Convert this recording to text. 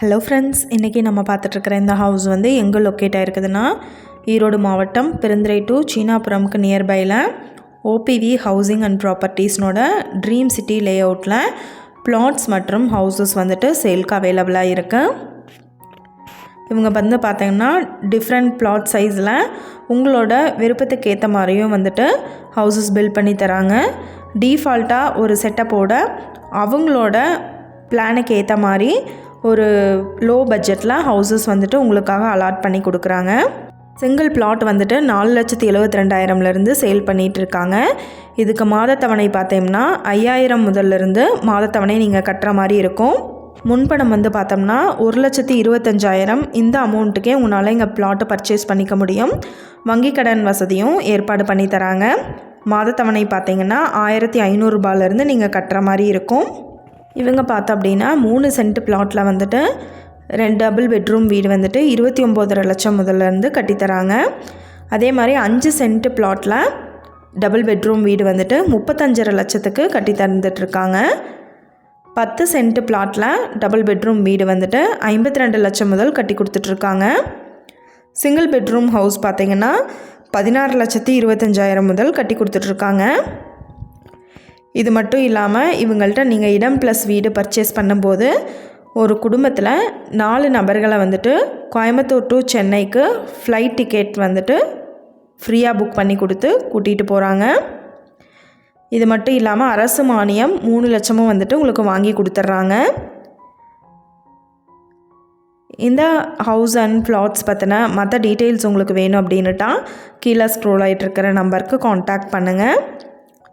Hello friends இன்றைக்கி நம்ம பார்த்துட்ருக்குற இந்த ஹவுஸ் வந்து எங்கே லொக்கேட் ஆகிருக்குதுன்னா ஈரோடு மாவட்டம் பெருந்துரை டு சீனாபுரம்க்கு நியர்பையில் ஓபிவி ஹவுசிங் அண்ட் ப்ராப்பர்ட்டிஸ்னோட ட்ரீம் சிட்டி லே அவுட்டில் பிளாட்ஸ் மற்றும் ஹவுசஸ் வந்துட்டு சேல்க்கு அவைலபிளாக இருக்குது இவங்க வந்து பார்த்திங்கன்னா டிஃப்ரெண்ட் பிளாட் சைஸில் உங்களோட விருப்பத்துக்கு ஏற்ற மாதிரியும் வந்துட்டு ஹவுசஸ் பில்ட் பண்ணி தராங்க. டீஃபால்ட்டாக ஒரு செட்டப்போட அவங்களோட பிளானுக்கு ஏற்ற மாதிரி ஒரு லோ பட்ஜெட்டில் ஹவுசஸ் வந்துட்டு உங்களுக்காக அலாட் பண்ணி கொடுக்குறாங்க. சிங்கிள் பிளாட் வந்துட்டு நாலு லட்சத்தி எழுபத்தி ரெண்டாயிரம்லேருந்து சேல் பண்ணிகிட்டு இருக்காங்க. இதுக்கு மாதத்தவணை பார்த்தோம்னா ஐயாயிரம் முதல்லேருந்து மாதத்தவணை நீங்கள் கட்டுற மாதிரி இருக்கும். முன்பணம் வந்து பார்த்தோம்னா ஒரு லட்சத்தி இருபத்தஞ்சாயிரம் இந்த அமௌண்ட்டுக்கே உங்களால் இங்கே பிளாட்டை பர்ச்சேஸ் பண்ணிக்க முடியும். வங்கி கடன் வசதியும் ஏற்பாடு பண்ணி தராங்க. மாதத்தவணை பார்த்தீங்கன்னா ஆயிரத்தி ஐநூறுரூபாலேருந்து நீங்கள் கட்டுற மாதிரி இருக்கும். இவங்க பார்த்தோம் அப்படின்னா மூணு சென்ட் பிளாட்டில் வந்துட்டு ரெண்டு டபுள் பெட்ரூம் வீடு வந்துட்டு இருபத்தி ஒம்போதரை லட்சம் முதல்லேருந்து கட்டித்தராங்க. அதே மாதிரி அஞ்சு சென்ட் பிளாட்டில் டபுள் பெட்ரூம் வீடு வந்துட்டு முப்பத்தஞ்சரை லட்சத்துக்கு கட்டி தந்துட்டுருக்காங்க பத்து சென்ட் பிளாட்டில் டபுள் பெட்ரூம் வீடு வந்துட்டு ஐம்பத்தி ரெண்டு லட்சம் முதல் கட்டி கொடுத்துட்ருக்காங்க. சிங்கிள் பெட்ரூம் ஹவுஸ் பார்த்திங்கன்னா பதினாறு லட்சத்தி இருபத்தஞ்சாயிரம் முதல் கட்டி கொடுத்துட்ருக்காங்க. இது மட்டும் இல்லாமல் இவங்கள்ட்ட நீங்கள் இடம் ப்ளஸ் வீடு பர்ச்சேஸ் பண்ணும்போது ஒரு குடும்பத்தில் நாலு நபர்களை வந்துட்டு கோயம்புத்தூர் டு சென்னைக்கு ஃப்ளைட் டிக்கெட் வந்துட்டு ஃப்ரீயாக புக் பண்ணி கொடுத்து கூட்டிகிட்டு போகிறாங்க இது மட்டும் இல்லாமல் அரசு மானியம் மூணு லட்சமும் வந்துட்டு உங்களுக்கு வாங்கி கொடுத்துட்றாங்க. இந்த ஹவுஸ் அண்ட் பிளாட்ஸ் பற்றின மற்ற டீட்டெயில்ஸ் உங்களுக்கு வேணும் அப்படின்னுட்டா கீழே ஸ்க்ரோல் ஆகிட்டு இருக்கிற நம்பருக்கு காண்டாக்ட் பண்ணுங்கள்